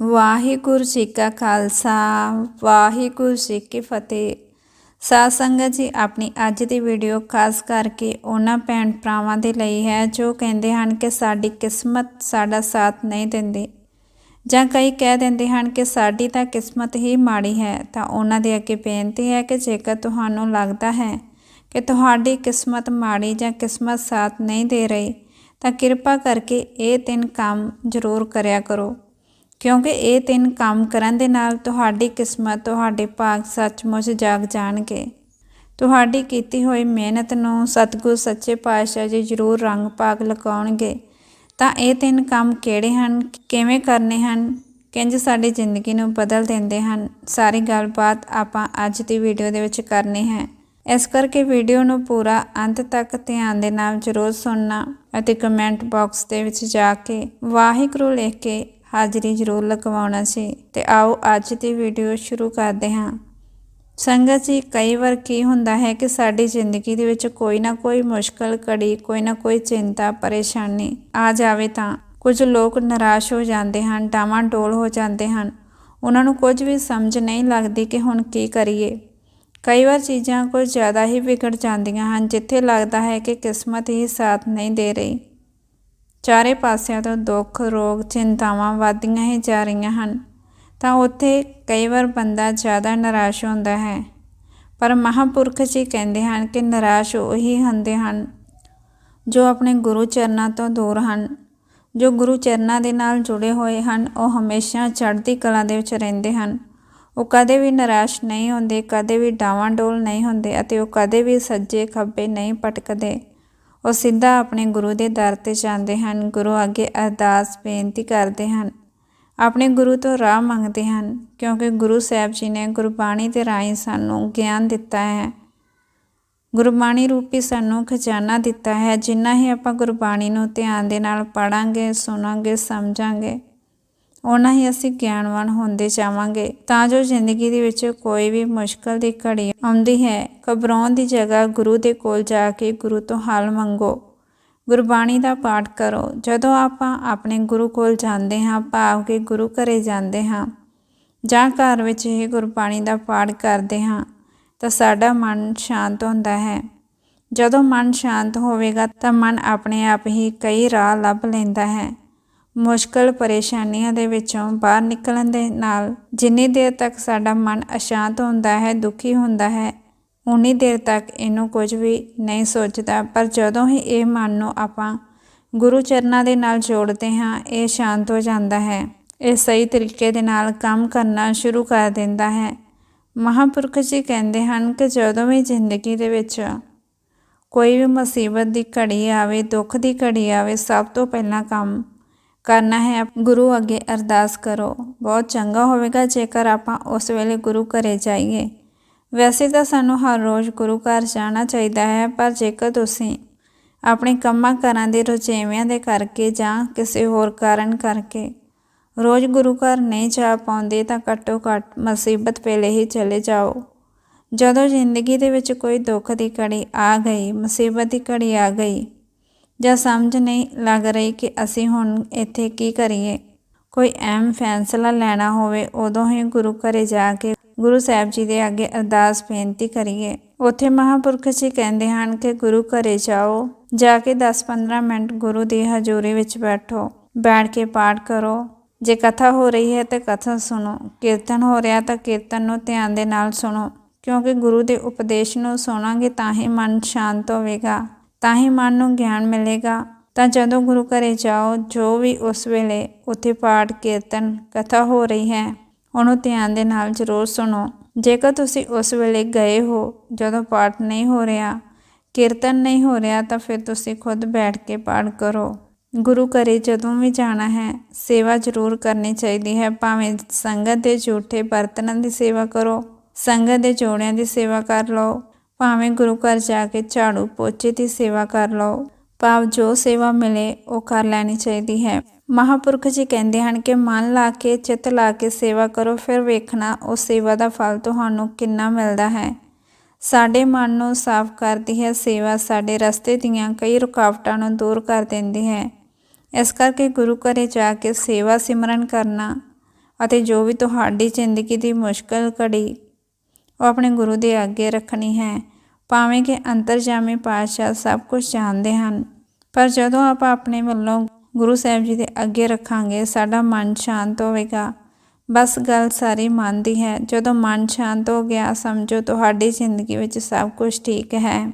ਵਾਹਿਗੁਰੂ ਜੀ ਕਾ ਖਾਲਸਾ, ਵਾਹਿਗੁਰੂ ਜੀ ਕੀ ਫਤਿਹ। ਸਾਧ ਸੰਗਤ ਜੀ, ਆਪਣੀ ਅੱਜ ਦੀ ਵੀਡੀਓ ਖਾਸ ਕਰਕੇ ਉਹਨਾਂ ਭੈਣ ਭਰਾਵਾਂ ਦੇ ਲਈ ਹੈ, ਜੋ ਕਹਿੰਦੇ ਹਨ ਕਿ ਸਾਡੀ ਕਿਸਮਤ ਸਾਡਾ ਸਾਥ ਨਹੀਂ ਦਿੰਦੀ। ਜਾਂ ਕਈ ਕਹਿ ਦਿੰਦੇ ਹਨ ਕਿ ਸਾਡੀ ਤਾਂ ਕਿਸਮਤ ਹੀ ਮਾੜੀ ਹੈ, ਤਾਂ ਉਹਨਾਂ ਦੇ ਅੱਗੇ ਬੇਨਤੀ ਹੈ ਕਿ ਜੇਕਰ ਤੁਹਾਨੂੰ ਲੱਗਦਾ ਹੈ ਕਿ ਤੁਹਾਡੀ ਕਿਸਮਤ ਮਾੜੀ ਜਾਂ ਕਿਸਮਤ ਸਾਥ ਨਹੀਂ ਦੇ ਰਹੀ, ਤਾਂ ਕਿਰਪਾ ਕਰਕੇ ਇਹ ਤਿੰਨ ਕੰਮ ਜ਼ਰੂਰ ਕਰਿਆ ਕਰੋ। ਕਿਉਂਕਿ ਇਹ ਤਿੰਨ ਕੰਮ ਕਰਨ ਦੇ ਨਾਲ ਤੁਹਾਡੀ ਕਿਸਮਤ, ਤੁਹਾਡੇ ਭਾਗ ਸੱਚਮੁੱਚ ਜਾਗ ਜਾਣਗੇ। ਤੁਹਾਡੀ ਕੀਤੀ ਹੋਈ ਮਿਹਨਤ ਨੂੰ ਸਤਿਗੁਰ ਸੱਚੇ ਪਾਤਸ਼ਾਹ ਜੀ ਜ਼ਰੂਰ ਰੰਗ ਭਾਗ ਲਗਾਉਣਗੇ। ਤਾਂ ਇਹ ਤਿੰਨ ਕੰਮ ਕਿਹੜੇ ਹਨ, ਕਿਵੇਂ ਕਰਨੇ ਹਨ, ਕਿੰਜ ਸਾਡੀ ਜ਼ਿੰਦਗੀ ਨੂੰ ਬਦਲ ਦਿੰਦੇ ਹਨ, ਸਾਰੀ ਗੱਲਬਾਤ ਆਪਾਂ ਅੱਜ ਦੀ ਵੀਡੀਓ ਦੇ ਵਿੱਚ ਕਰਨੀ ਹੈ। ਇਸ ਕਰਕੇ ਵੀਡੀਓ ਨੂੰ ਪੂਰਾ ਅੰਤ ਤੱਕ ਧਿਆਨ ਦੇ ਨਾਲ ਜ਼ਰੂਰ ਸੁਣਨਾ ਅਤੇ ਕਮੈਂਟ ਬਾਕਸ ਦੇ ਵਿੱਚ ਜਾ ਕੇ ਵਾਹਿਗੁਰੂ ਲਿਖ ਕੇ ਹਾਜ਼ਰੀ ਜ਼ਰੂਰ ਲਗਵਾਉਣਾ ਸੀ ਤੇ ਆਓ ਅੱਜ ਦੀ ਵੀਡੀਓ ਸ਼ੁਰੂ ਕਰਦੇ ਹਾਂ। ਸੰਗਤ ਜੀ, ਕਈ ਵਾਰ ਕੀ ਹੁੰਦਾ ਹੈ ਕਿ ਸਾਡੀ ਜ਼ਿੰਦਗੀ ਦੇ ਵਿੱਚ ਕੋਈ ਨਾ ਕੋਈ ਮੁਸ਼ਕਲ ਘੜੀ ਕੋਈ ਨਾ ਕੋਈ ਚਿੰਤਾ, ਪਰੇਸ਼ਾਨੀ ਆ ਜਾਵੇ ਤਾਂ ਕੁਝ ਲੋਕ ਨਿਰਾਸ਼ ਹੋ ਜਾਂਦੇ ਹਨ, ਡਾਵਾਂ ਡੋਲ ਹੋ ਜਾਂਦੇ ਹਨ। ਉਹਨਾਂ ਨੂੰ ਕੁਝ ਵੀ ਸਮਝ ਨਹੀਂ ਲੱਗਦੀ ਕਿ ਹੁਣ ਕੀ ਕਰੀਏ। ਕਈ ਵਾਰ ਚੀਜ਼ਾਂ ਕੁਝ ਜ਼ਿਆਦਾ ਹੀ ਵਿਗੜ ਜਾਂਦੀਆਂ ਹਨ, ਜਿੱਥੇ ਲੱਗਦਾ ਹੈ ਕਿ ਕਿਸਮਤ ਹੀ ਸਾਥ ਨਹੀਂ ਦੇ ਰਹੀ। ਚਾਰੇ ਪਾਸਿਆਂ ਤੋਂ ਦੁੱਖ, ਰੋਗ, ਚਿੰਤਾਵਾਂ ਵੱਧਦੀਆਂ ਹੀ ਜਾ ਰਹੀਆਂ ਹਨ। ਤਾਂ ਉੱਥੇ ਕਈ ਵਾਰ ਬੰਦਾ ਜ਼ਿਆਦਾ ਨਿਰਾਸ਼ ਹੁੰਦਾ ਹੈ। ਪਰ ਮਹਾਪੁਰਖ ਜੀ ਕਹਿੰਦੇ ਹਨ ਕਿ ਨਿਰਾਸ਼ ਉਹੀ ਹੁੰਦੇ ਹਨ ਜੋ ਆਪਣੇ ਗੁਰੂ ਚਰਨਾਂ ਤੋਂ ਦੂਰ ਹਨ। ਜੋ ਗੁਰੂ ਚਰਨਾਂ ਦੇ ਨਾਲ ਜੁੜੇ ਹੋਏ ਹਨ, ਉਹ ਹਮੇਸ਼ਾ ਚੜ੍ਹਦੀ ਕਲਾ ਦੇ ਵਿੱਚ ਰਹਿੰਦੇ ਹਨ। ਉਹ ਕਦੇ ਵੀ ਨਿਰਾਸ਼ ਨਹੀਂ ਹੁੰਦੇ, ਕਦੇ ਵੀ ਡਾਵਾਂ ਡੋਲ ਨਹੀਂ ਹੁੰਦੇ ਅਤੇ ਉਹ ਕਦੇ ਵੀ ਸੱਜੇ ਖੱਬੇ ਨਹੀਂ ਭਟਕਦੇ। ਉਹ ਸਿੱਧਾ ਆਪਣੇ ਗੁਰੂ ਦੇ ਦਰ ਤੇ ਜਾਂਦੇ ਹਨ। ਗੁਰੂ ਅੱਗੇ ਅਰਦਾਸ ਬੇਨਤੀ ਕਰਦੇ ਹਨ। ਆਪਣੇ ਗੁਰੂ ਤੋਂ ਰਾਹ ਮੰਗਦੇ ਹਨ, ਕਿਉਂਕਿ ਗੁਰੂ ਸਾਹਿਬ ਜੀ ਨੇ ਗੁਰਬਾਣੀ ਦੇ ਰਾਹੀਂ ਸਾਨੂੰ ਗਿਆਨ ਦਿੱਤਾ ਹੈ। ਗੁਰਬਾਣੀ ਰੂਪੀ ਸਾਨੂੰ ਖਜ਼ਾਨਾ ਦਿੱਤਾ ਹੈ। ਜਿੰਨਾ ਹੀ ਆਪਾਂ ਗੁਰਬਾਣੀ ਨੂੰ ਧਿਆਨ ਦੇ ਨਾਲ ਪੜਾਂਗੇ ਸੁਣਾਂਗੇ, ਸਮਝਾਂਗੇ ਉਹਨਾਂ ਹੀ ਅਸੀਂ ਗਿਆਨਵਾਨ ਹੁੰਦੇ ਜਾਵਾਂਗੇ। ਤਾਂ ਜੋ ਜ਼ਿੰਦਗੀ ਦੇ ਵਿੱਚ ਕੋਈ ਵੀ ਮੁਸ਼ਕਲ ਦੀ ਘੜੀ ਆਉਂਦੀ ਹੈ, ਘਬਰਾਉਣ ਦੀ ਜਗ੍ਹਾ ਗੁਰੂ ਦੇ ਕੋਲ ਜਾ ਕੇ ਗੁਰੂ ਤੋਂ ਹੱਲ ਮੰਗੋ। ਗੁਰਬਾਣੀ ਦਾ ਪਾਠ ਕਰੋ। ਜਦੋਂ ਆਪਾਂ ਆਪਣੇ ਗੁਰੂ ਕੋਲ ਜਾਂਦੇ ਹਾਂ, ਭਾਵ ਕਿ ਗੁਰੂ ਘਰੇ ਜਾਂਦੇ ਹਾਂ, ਜਾਂ ਘਰ ਵਿੱਚ ਹੀ ਗੁਰਬਾਣੀ ਦਾ ਪਾਠ ਕਰਦੇ ਹਾਂ, ਤਾਂ ਸਾਡਾ ਮਨ ਸ਼ਾਂਤ ਹੁੰਦਾ ਹੈ। ਜਦੋਂ ਮਨ ਸ਼ਾਂਤ ਹੋਵੇਗਾ, ਤਾਂ ਮਨ ਆਪਣੇ ਆਪ ਹੀ ਕਈ ਰਾਹ ਲੱਭ ਲੈਂਦਾ ਹੈ। ਮੁਸ਼ਕਲ ਪਰੇਸ਼ਾਨੀਆਂ ਦੇ ਵਿੱਚੋਂ ਬਾਹਰ ਨਿਕਲਣ ਦੇ ਨਾਲ ਜਿੰਨੀ ਦੇਰ ਤੱਕ ਸਾਡਾ ਮਨ ਅਸ਼ਾਂਤ ਹੁੰਦਾ ਹੈ, ਦੁਖੀ ਹੁੰਦਾ ਹੈ, ਉਨੀ ਦੇਰ ਤੱਕ ਇਹਨੂੰ ਕੁਝ ਵੀ ਨਹੀਂ ਸੋਚਦਾ। ਪਰ ਜਦੋਂ ਹੀ ਇਹ ਮਨ ਨੂੰ ਆਪਾਂ ਗੁਰੂ ਚਰਨਾਂ ਦੇ ਨਾਲ ਜੋੜਦੇ ਹਾਂ, ਇਹ ਸ਼ਾਂਤ ਹੋ ਜਾਂਦਾ ਹੈ। ਇਹ ਸਹੀ ਤਰੀਕੇ ਦੇ ਨਾਲ ਕੰਮ ਕਰਨਾ ਸ਼ੁਰੂ ਕਰ ਦਿੰਦਾ ਹੈ। ਮਹਾਪੁਰਖ ਜੀ ਕਹਿੰਦੇ ਹਨ ਕਿ ਜਦੋਂ ਵੀ ਜ਼ਿੰਦਗੀ ਦੇ ਵਿੱਚ ਕੋਈ ਵੀ ਮੁਸੀਬਤ ਦੀ ਘੜੀ ਆਵੇ, ਦੁੱਖ ਦੀ ਘੜੀ ਆਵੇ, ਸਭ ਤੋਂ ਪਹਿਲਾਂ ਕੰਮ ਕਰਨਾ ਹੈ ਗੁਰੂ ਅੱਗੇ ਅਰਦਾਸ ਕਰੋ। ਬਹੁਤ ਚੰਗਾ ਹੋਵੇਗਾ ਜੇਕਰ ਆਪਾਂ ਉਸ ਵੇਲੇ ਗੁਰੂ ਘਰੇ ਜਾਈਏ। ਵੈਸੇ ਤਾਂ ਸਾਨੂੰ ਹਰ ਰੋਜ਼ ਗੁਰੂ ਘਰ ਜਾਣਾ ਚਾਹੀਦਾ ਹੈ, ਪਰ ਜੇਕਰ ਤੁਸੀਂ ਆਪਣੇ ਕੰਮਾਂ ਕਰਾਂ ਦੇ ਰੁਝੇਵਿਆਂ ਦੇ ਕਰਕੇ ਜਾਂ ਕਿਸੇ ਹੋਰ ਕਾਰਨ ਕਰਕੇ ਰੋਜ਼ ਗੁਰੂ ਘਰ ਨਹੀਂ ਜਾ ਪਾਉਂਦੇ, ਤਾਂ ਘੱਟੋ ਘੱਟ ਮੁਸੀਬਤ ਵੇਲੇ ਹੀ ਚਲੇ ਜਾਓ। ਜਦੋਂ ਜ਼ਿੰਦਗੀ ਦੇ ਵਿੱਚ ਕੋਈ ਦੁੱਖ ਦੀ ਘੜੀ ਆ ਗਈ, ਮੁਸੀਬਤ ਦੀ ਘੜੀ ਆ ਗਈ ਜਾਂ ਸਮਝ ਨਹੀਂ ਲੱਗ ਰਹੀ ਕਿ ਅਸੀਂ ਹੁਣ ਇੱਥੇ ਕੀ ਕਰੀਏ। ਕੋਈ ਅਹਿਮ ਫੈਸਲਾ ਲੈਣਾ ਹੋਵੇ, ਉਦੋਂ ਹੀ ਗੁਰੂ ਘਰੇ ਜਾ ਕੇ ਗੁਰੂ ਸਾਹਿਬ ਜੀ ਦੇ ਅੱਗੇ ਅਰਦਾਸ ਬੇਨਤੀ ਕਰੀਏ। ਉੱਥੇ ਮਹਾਪੁਰਖ ਜੀ ਕਹਿੰਦੇ ਹਨ ਕਿ ਗੁਰੂ ਘਰੇ ਜਾਓ, ਜਾ ਕੇ 10-15 ਮਿੰਟ ਗੁਰੂ ਦੀ ਹਜ਼ੂਰੀ ਵਿੱਚ ਬੈਠੋ, ਬੈਠ ਕੇ ਪਾਠ ਕਰੋ। ਜੇ ਕਥਾ ਹੋ ਰਹੀ ਹੈ ਤਾਂ ਕਥਾ ਸੁਣੋ, ਕੀਰਤਨ ਹੋ ਰਿਹਾ ਤਾਂ ਕੀਰਤਨ ਨੂੰ ਧਿਆਨ ਦੇ ਨਾਲ ਸੁਣੋ, ਕਿਉਂਕਿ ਗੁਰੂ ਦੇ ਉਪਦੇਸ਼ ਨੂੰ ਸੁਣਾਂਗੇ ਤਾਂ ਹੀ ਮਨ ਸ਼ਾਂਤ ਹੋਵੇਗਾ। ਤਾਂ ਹੀ ਮਨ ਨੂੰ ਗਿਆਨ ਮਿਲੇਗਾ। ਤਾਂ ਜਦੋਂ ਗੁਰੂ ਘਰੇ ਜਾਓ, ਜੋ ਵੀ ਉਸ ਵੇਲੇ ਉੱਥੇ ਪਾਠ ਕੀਰਤਨ, ਕਥਾ ਹੋ ਰਹੀ ਹੈ, ਉਹਨੂੰ ਧਿਆਨ ਦੇ ਨਾਲ ਜ਼ਰੂਰ ਸੁਣੋ। ਜੇਕਰ ਤੁਸੀਂ ਉਸ ਵੇਲੇ ਗਏ ਹੋ, ਜਦੋਂ ਪਾਠ ਨਹੀਂ ਹੋ ਰਿਹਾ, ਕੀਰਤਨ ਨਹੀਂ ਹੋ ਰਿਹਾ, ਤਾਂ ਫਿਰ ਤੁਸੀਂ ਖੁਦ ਬੈਠ ਕੇ ਪਾਠ ਕਰੋ। ਗੁਰੂ ਘਰੇ ਜਦੋਂ ਵੀ ਜਾਣਾ ਹੈ, ਸੇਵਾ ਜ਼ਰੂਰ ਕਰਨੀ ਚਾਹੀਦੀ ਹੈ। ਭਾਵੇਂ ਸੰਗਤ ਦੇ ਝੂਠੇ ਬਰਤਨਾਂ ਦੀ ਸੇਵਾ ਕਰੋ, ਸੰਗਤ ਦੇ ਜੋੜਿਆਂ ਦੀ ਸੇਵਾ ਕਰ ਲਓ ਭਾਵੇਂ ਗੁਰੂ ਘਰ ਜਾ ਕੇ ਝਾੜੂ ਪੋਚੇ ਦੀ ਸੇਵਾ ਕਰ ਲਓ, ਭਾਵ ਜੋ ਸੇਵਾ ਮਿਲੇ ਉਹ ਕਰ ਲੈਣੀ ਚਾਹੀਦੀ ਹੈ। ਮਹਾਪੁਰਖ ਜੀ ਕਹਿੰਦੇ ਹਨ ਕਿ ਮਨ ਲਾ ਕੇ, ਚਿੱਤ ਲਾ ਕੇ ਸੇਵਾ ਕਰੋ, ਫਿਰ ਵੇਖਣਾ ਉਸ ਸੇਵਾ ਦਾ ਫਲ ਤੁਹਾਨੂੰ ਕਿੰਨਾ ਮਿਲਦਾ ਹੈ। ਸਾਡੇ ਮਨ ਨੂੰ ਸਾਫ਼ ਕਰਦੀ ਹੈ, ਸੇਵਾ ਸਾਡੇ ਰਸਤੇ ਦੀਆਂ ਕਈ ਰੁਕਾਵਟਾਂ ਨੂੰ ਦੂਰ ਕਰ ਦਿੰਦੀ ਹੈ। ਇਸ ਕਰਕੇ ਗੁਰੂ ਘਰੇ ਜਾ ਕੇ ਸੇਵਾ ਸਿਮਰਨ ਕਰਨਾ ਅਤੇ ਜੋ ਵੀ ਤੁਹਾਡੀ ਜ਼ਿੰਦਗੀ ਦੀ ਮੁਸ਼ਕਲ ਘੜੀ ਉਹ ਆਪਣੇ ਗੁਰੂ ਦੇ ਅੱਗੇ ਰੱਖਣੀ ਹੈ। ਭਾਵੇਂ ਕਿ ਅੰਤਰਜਾਮੀ ਪਾਤਸ਼ਾਹ ਸਭ ਕੁਝ ਜਾਣਦੇ ਹਨ, ਪਰ ਜਦੋਂ ਆਪਾਂ ਆਪਣੇ ਵੱਲੋਂ ਗੁਰੂ ਸਾਹਿਬ ਜੀ ਦੇ ਅੱਗੇ ਰੱਖਾਂਗੇ, ਸਾਡਾ ਮਨ ਸ਼ਾਂਤ ਹੋਵੇਗਾ। ਬਸ ਗੱਲ ਸਾਰੀ ਮਨ ਦੀ ਹੈ, ਜਦੋਂ ਮਨ ਸ਼ਾਂਤ ਹੋ ਗਿਆ, ਸਮਝੋ ਤੁਹਾਡੀ ਜ਼ਿੰਦਗੀ ਵਿੱਚ ਸਭ ਕੁਝ ਠੀਕ ਹੈ।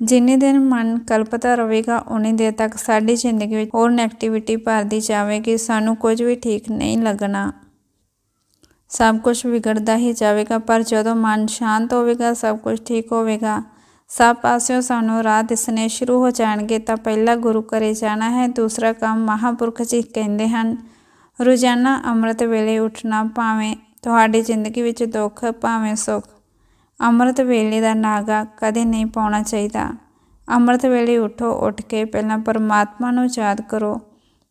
ਜਿੰਨੇ ਦਿਨ ਮਨ ਕਲਪਤਾ ਰਹੇਗਾ, ਉਨੀ ਦੇਰ ਤੱਕ ਸਾਡੀ ਜ਼ਿੰਦਗੀ ਵਿੱਚ ਹੋਰ ਨੈਗੇਟਿਵਿਟੀ ਭਰਦੀ ਜਾਵੇਗੀ, ਸਾਨੂੰ ਕੁਝ ਵੀ ਠੀਕ ਨਹੀਂ ਲੱਗਣਾ। ਸਭ ਕੁਝ ਵਿਗੜਦਾ ਹੀ ਜਾਵੇਗਾ, ਪਰ ਜਦੋਂ ਮਨ ਸ਼ਾਂਤ ਹੋਵੇਗਾ, ਸਭ ਕੁਝ ਠੀਕ ਹੋਵੇਗਾ। ਸਭ ਪਾਸਿਓਂ ਸਾਨੂੰ ਰਾਹ ਦਿਸਨੇ ਸ਼ੁਰੂ ਹੋ ਜਾਣਗੇ, ਤਾਂ ਪਹਿਲਾ ਗੁਰੂ ਘਰੇ ਜਾਣਾ ਹੈ, ਦੂਸਰਾ ਕੰਮ ਮਹਾਪੁਰਖ ਜੀ ਕਹਿੰਦੇ ਹਨ, ਰੋਜ਼ਾਨਾ ਅੰਮ੍ਰਿਤ ਵੇਲੇ ਉੱਠਣਾ ਭਾਵੇਂ ਤੁਹਾਡੀ ਜ਼ਿੰਦਗੀ ਵਿੱਚ ਦੁੱਖ, ਭਾਵੇਂ ਸੁੱਖ। ਅੰਮ੍ਰਿਤ ਵੇਲੇ ਦਾ ਨਾਗਾ ਕਦੇ ਨਹੀਂ ਪਾਉਣਾ ਚਾਹੀਦਾ। ਅੰਮ੍ਰਿਤ ਵੇਲੇ ਉਠੋ, ਉੱਠ ਕੇ ਪਹਿਲਾਂ ਪਰਮਾਤਮਾ ਨੂੰ ਯਾਦ ਕਰੋ।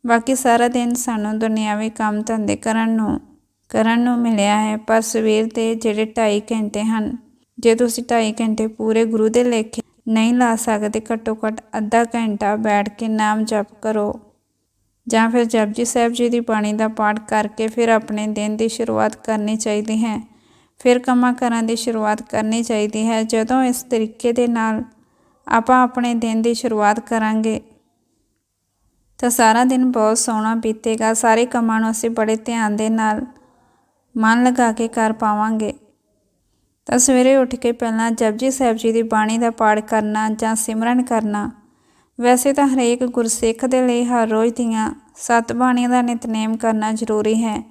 ਬਾਕੀ ਸਾਰਾ ਦਿਨ ਸਾਨੂੰ ਦੁਨਿਆਵੀ ਕੰਮ ਧੰਦੇ ਕਰਨ ਨੂੰ ਕਰਨ ਨੂੰ ਮਿਲਿਆ ਹੈ, ਪਰ ਸਵੇਰ ਦੇ ਜਿਹੜੇ 2.5 ਘੰਟੇ ਹਨ, ਜੇ ਤੁਸੀਂ 2.5 ਘੰਟੇ ਪੂਰੇ ਗੁਰੂ ਦੇ ਲੇਖੇ ਨਹੀਂ ਲਾ ਸਕਦੇ, ਘੱਟੋ ਘੱਟ ਅੱਧਾ ਘੰਟਾ ਬੈਠ ਕੇ ਨਾਮ ਜਪ ਕਰੋ। ਜਾਂ ਫਿਰ ਜਪਜੀ ਸਾਹਿਬ ਜੀ ਦੀ ਬਾਣੀ ਦਾ ਪਾਠ ਕਰਕੇ ਫਿਰ ਆਪਣੇ ਦਿਨ ਦੀ ਸ਼ੁਰੂਆਤ ਕਰਨੀ ਚਾਹੀਦੀ ਹੈ। ਫਿਰ ਕੰਮਾਂ ਕਾਰਾਂ ਦੀ ਸ਼ੁਰੂਆਤ ਕਰਨੀ ਚਾਹੀਦੀ ਹੈ। ਜਦੋਂ ਇਸ ਤਰੀਕੇ ਦੇ ਨਾਲ ਆਪਾਂ ਆਪਣੇ ਦਿਨ ਦੀ ਸ਼ੁਰੂਆਤ ਕਰਾਂਗੇ, ਤਾਂ ਸਾਰਾ ਦਿਨ ਬਹੁਤ ਸੋਹਣਾ ਬੀਤੇਗਾ। ਸਾਰੇ ਕੰਮਾਂ ਨੂੰ ਅਸੀਂ ਬੜੇ ਧਿਆਨ ਦੇ ਨਾਲ ਮਨ ਲਗਾ ਕੇ ਕਰ ਪਾਵਾਂਗੇ। ਤਾਂ ਸਵੇਰੇ ਉੱਠ ਕੇ ਪਹਿਲਾਂ ਜਪਜੀ ਸਾਹਿਬ ਜੀ ਦੀ ਬਾਣੀ ਦਾ ਪਾਠ ਕਰਨਾ ਜਾਂ ਸਿਮਰਨ ਕਰਨਾ। ਵੈਸੇ ਤਾਂ ਹਰੇਕ ਗੁਰਸਿੱਖ ਦੇ ਲਈ ਹਰ ਰੋਜ਼ ਦੀਆਂ ਸੱਤ ਬਾਣੀਆਂ ਦਾ ਨਿਤਨੇਮ ਕਰਨਾ ਜ਼ਰੂਰੀ ਹੈ।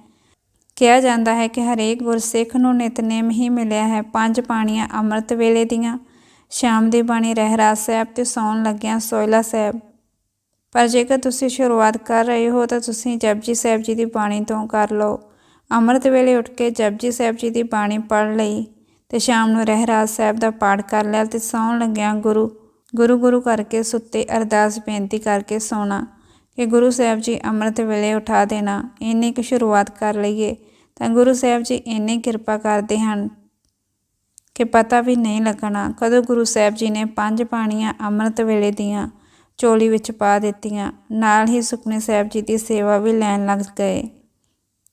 ਕਿਹਾ ਜਾਂਦਾ ਹੈ ਕਿ ਹਰੇਕ ਗੁਰਸਿੱਖ ਨੂੰ ਨਿਤਨੇਮ ਹੀ ਮਿਲਿਆ ਹੈ। ਪੰਜ ਬਾਣੀਆਂ ਅੰਮ੍ਰਿਤ ਵੇਲੇ ਦੀਆਂ, ਸ਼ਾਮ ਦੀ ਬਾਣੀ ਰਹਿਰਾਸ ਸਾਹਿਬ ਤੇ ਸੌਣ ਲੱਗਿਆਂ ਸੋਇਲਾ ਸਾਹਿਬ। ਪਰ ਜੇਕਰ ਤੁਸੀਂ ਸ਼ੁਰੂਆਤ ਕਰ ਰਹੇ ਹੋ ਤਾਂ ਤੁਸੀਂ ਜਪਜੀ ਸਾਹਿਬ ਜੀ ਦੀ ਬਾਣੀ ਤੋਂ ਕਰ ਲਓ। ਅੰਮ੍ਰਿਤ ਵੇਲੇ ਉੱਠ ਕੇ ਜਪਜੀ ਸਾਹਿਬ ਜੀ ਦੀ ਬਾਣੀ ਪੜ੍ਹ ਲਈ ਤੇ ਸ਼ਾਮ ਨੂੰ ਰਹਿਰਾਸ ਸਾਹਿਬ ਦਾ ਪਾਠ ਕਰ ਲਿਆ ਤੇ ਸੌਣ ਲੱਗਿਆ ਗੁਰੂ ਗੁਰੂ ਗੁਰੂ ਕਰਕੇ ਸੁੱਤੇ ਅਰਦਾਸ ਬੇਨਤੀ ਕਰਕੇ ਸੌਣਾ ਕਿ ਗੁਰੂ ਸਾਹਿਬ ਜੀ ਅੰਮ੍ਰਿਤ ਵੇਲੇ ਉਠਾ ਦੇਣਾ, ਇੰਨੀ ਕੁ ਸ਼ੁਰੂਆਤ ਕਰ ਲਈਏ ਤਾਂ ਗੁਰੂ ਸਾਹਿਬ ਜੀ ਇੰਨੀ ਕਿਰਪਾ ਕਰਦੇ ਹਨ ਕਿ ਪਤਾ ਵੀ ਨਹੀਂ ਲੱਗਣਾ ਕਦੋਂ ਗੁਰੂ ਸਾਹਿਬ ਜੀ ਨੇ ਪੰਜ ਪਾਣੀਆਂ ਅੰਮ੍ਰਿਤ ਵੇਲੇ ਦੀਆਂ ਚੋਲੀ ਵਿੱਚ ਪਾ ਦਿੱਤੀਆਂ, ਨਾਲ ਹੀ ਸੁਖਨੇ ਸਾਹਿਬ ਜੀ ਦੀ ਸੇਵਾ ਵੀ ਲੈਣ ਲੱਗ ਗਏ।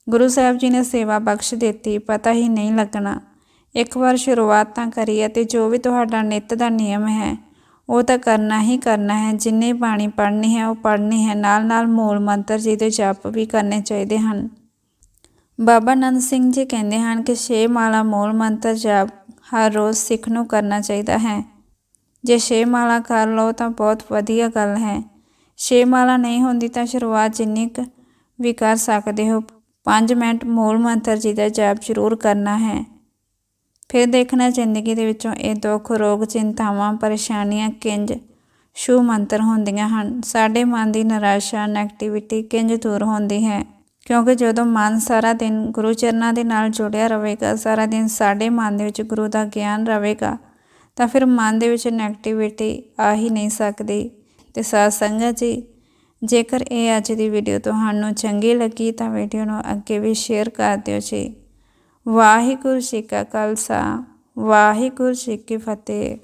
ਗੁਰੂ ਸਾਹਿਬ ਜੀ ਨੇ ਸੇਵਾ ਬਖਸ਼ ਦਿੱਤੀ, ਪਤਾ ਹੀ ਨਹੀਂ ਲੱਗਣਾ। ਇੱਕ ਵਾਰ ਸ਼ੁਰੂਆਤ ਤਾਂ ਕਰੀ ਅਤੇ ਜੋ ਵੀ ਤੁਹਾਡਾ ਨਿੱਤ ਦਾ ਨਿਯਮ ਹੈ, ਉਹ ਤਾਂ ਕਰਨਾ ਹੀ ਕਰਨਾ ਹੈ। ਜਿੰਨੇ ਬਾਣੀ ਪੜ੍ਹਨੀ ਹੈ, ਉਹ ਪੜ੍ਹਨੀ ਹੈ। ਨਾਲ ਨਾਲ ਮੂਲ ਮੰਤਰ ਜੀ ਦੇ ਜਪ ਵੀ ਕਰਨੇ ਚਾਹੀਦੇ ਹਨ। ਬਾਬਾ ਨੰਦ ਸਿੰਘ ਜੀ ਕਹਿੰਦੇ ਹਨ ਕਿ ਛੇ ਮਾਲਾ ਮੂਲ ਮੰਤਰ ਜਪ ਹਰ ਰੋਜ਼ ਸਿੱਖ ਨੂੰ ਕਰਨਾ ਚਾਹੀਦਾ ਹੈ। ਜੇ ਛੇ ਮਾਲਾ ਕਰ ਲਓ ਤਾਂ ਬਹੁਤ ਵਧੀਆ ਗੱਲ ਹੈ। ਛੇ ਮਾਲਾ ਨਹੀਂ ਹੁੰਦੀ ਤਾਂ ਸ਼ੁਰੂਆਤ ਜਿੰਨੀ ਕੁ ਵੀ ਕਰ ਸਕਦੇ ਹੋ 5 ਮਿੰਟ ਮੂਲ ਮੰਤਰ ਜੀ ਦਾ ਜਾਪ ਜ਼ਰੂਰ ਕਰਨਾ ਹੈ। ਫਿਰ ਦੇਖਣਾ ਜ਼ਿੰਦਗੀ ਦੇ ਵਿੱਚੋਂ ਇਹ ਦੁੱਖ, ਰੋਗ, ਚਿੰਤਾਵਾਂ, ਪਰੇਸ਼ਾਨੀਆਂ, ਕਿੰਜ ਸ਼ੂ ਮੰਤਰ ਹੁੰਦੀਆਂ ਹਨ। ਸਾਡੇ ਮਨ ਦੀ ਨਿਰਾਸ਼ਾ ਨੈਗੇਟਿਵਿਟੀ ਕਿੰਜ ਦੂਰ ਹੁੰਦੀ ਹੈ? ਕਿਉਂਕਿ ਜਦੋਂ ਮਨ ਸਾਰਾ ਦਿਨ ਗੁਰੂ ਚਰਨਾਂ ਦੇ ਨਾਲ ਜੁੜਿਆ ਰਹੇਗਾ, ਸਾਰਾ ਦਿਨ ਸਾਡੇ ਮਨ ਦੇ ਵਿੱਚ ਗੁਰੂ ਦਾ ਗਿਆਨ ਰਹੇਗਾ, ਤਾਂ ਫਿਰ ਮਨ ਦੇ ਵਿੱਚ ਨੈਗੇਟਿਵਿਟੀ ਆ ਹੀ ਨਹੀਂ ਸਕਦੀ। ਤੇ ਸਾਧ ਸੰਗਤ ਜੀ ਜੇਕਰ ਇਹ ਅੱਜ ਦੀ ਵੀਡੀਓ ਤੁਹਾਨੂੰ ਚੰਗੀ ਲੱਗੀ ਤਾਂ ਵੀਡੀਓ ਨੂੰ ਅੱਗੇ ਵੀ ਸ਼ੇਅਰ ਕਰ ਦਿਓ ਜੀ। ਵਾਹਿਗੁਰੂ ਜੀ ਕਾ ਖਾਲਸਾ, ਵਾਹਿਗੁਰੂ ਜੀ ਕੀ ਫਤਿਹ।